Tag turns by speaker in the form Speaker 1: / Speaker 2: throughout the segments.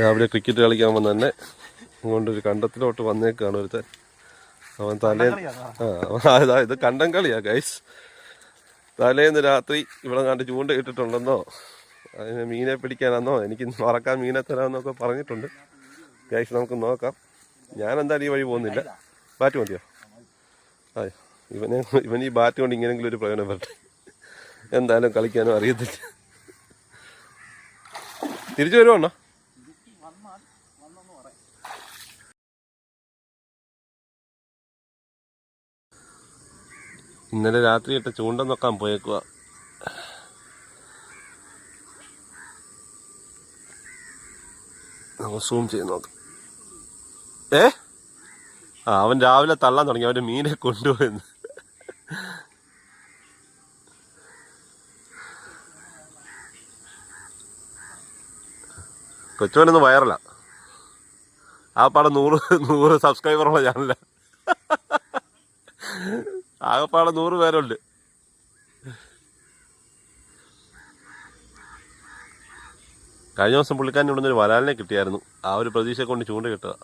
Speaker 1: രാവിലെ ക്രിക്കറ്റ് കളിക്കാൻ വന്ന തന്നെ ഇങ്ങോട്ടൊരു കണ്ടത്തിലോട്ട് വന്നേക്കാണ് ഒരുത്തൻ. അവൻ തലേ ആ ഇത് കണ്ടം കളിയാ ഗൈസ് തലേന്ന് രാത്രി ഇവിടെ കണ്ട് ചൂണ്ട ഇട്ടിട്ടുണ്ടെന്നോ? അതിന് മീനെ പിടിക്കാനാന്നോ? എനിക്ക് മറക്കാൻ മീനെ തരാമെന്നൊക്കെ പറഞ്ഞിട്ടുണ്ട്. ഗൈസ് നമുക്ക് നോക്കാം. ഞാൻ എന്തായാലും ഈ വഴി പോകുന്നില്ല. ബാറ്റ് മതിയോ? ആ ഇവനെ ഇവൻ ഈ ബാറ്റ് കൊണ്ട് ഇങ്ങനെങ്കിലും ഒരു പ്രയോജനം വരട്ടെ. എന്തായാലും കളിക്കാനും അറിയത്തില്ല. തിരിച്ചു വരുവാണോ ഇന്നലെ രാത്രി ഇട്ട് ചൂണ്ട നോക്കാൻ പോയേക്കുക സൂം ചെയ്ത് നോക്കാം. ഏ? ആ അവൻ രാവിലെ തള്ളാൻ തുടങ്ങി. അവന്റെ മീനെ കൊണ്ടുപോയെന്ന്. കൊച്ചുവനൊന്ന് വൈറലാ. ആ പാടെ നൂറ് നൂറ് സബ്സ്ക്രൈബറുള്ള ചാനല ആകെപ്പാടെ നൂറ് പേരുണ്ട്. കഴിഞ്ഞ ദിവസം പുള്ളിക്കാരൻ ഇവിടെ നിന്നൊരു വരാലിനെ കിട്ടിയായിരുന്നു. ആ ഒരു പ്രതീക്ഷ കൊണ്ട് ചൂണ്ട കിട്ടുക.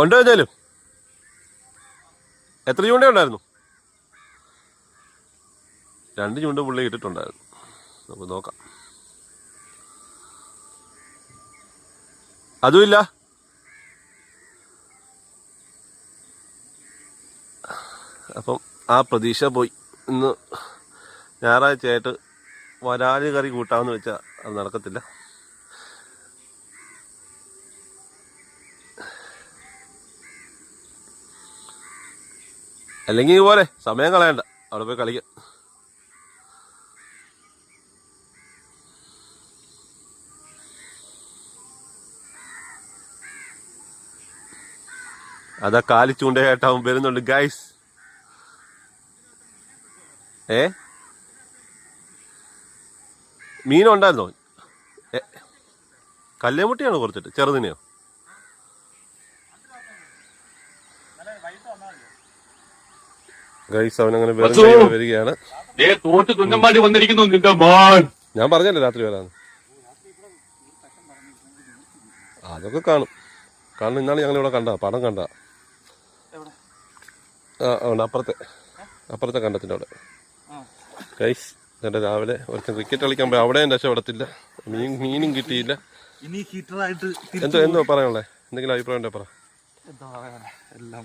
Speaker 1: ഉണ്ടോ ഏതായാലും? എത്ര ചൂണ്ട ഉണ്ടായിരുന്നു? രണ്ട് ചൂണ്ട പുള്ളി ഇട്ടിട്ടുണ്ടായിരുന്നു. നമുക്ക് നോക്കാം. അതുമില്ല. അപ്പം ആ പ്രതീക്ഷ പോയി. ഇന്ന് ഞായറാഴ്ചയായിട്ട് വരാൽ കറി കൂട്ടാമെന്ന് വെച്ചാൽ അത് നടക്കത്തില്ല. അല്ലെങ്കിൽ ഇതുപോലെ സമയം കളയണ്ട. അവിടെ പോയി കളിക്കാം. അതാ കാലി ചൂണ്ടയായിട്ടാവും വരുന്നുണ്ട് ഗൈസ് ഏ? മീനുണ്ടായിരുന്നോ? കല്ലേമുട്ടിയാണോ കുറച്ചിട്ട് ചെറുതിനെയോ? ഗൈസ് അവനങ്ങനെ വരികയാണ്. ഞാൻ പറഞ്ഞല്ലോ രാത്രി വരാന്ന്. അതൊക്കെ കാണും. കാരണം ഇന്നാണ് ഞങ്ങൾ ഇവിടെ കണ്ട പടം കണ്ട. ആ ഉണ്ട്. അപ്പുറത്തെ അപ്പുറത്തെ കണ്ടത്തിന്റെ അവിടെ. കൈസ് എന്നിട്ട് രാവിലെ ഒരുത്തൻ ക്രിക്കറ്റ് കളിക്കാൻ പോയി. അവിടെയും രക്ഷപ്പെടത്തില്ല മീൻ മീനും കിട്ടിയില്ല.
Speaker 2: ഇനി ഹീറ്ററായിട്ട്
Speaker 1: എന്തോ എന്തോ പറയാനുള്ളേ? എന്തെങ്കിലും അഭിപ്രായം ഉണ്ടോ പറ.
Speaker 2: എന്താ പറയാ എല്ലാം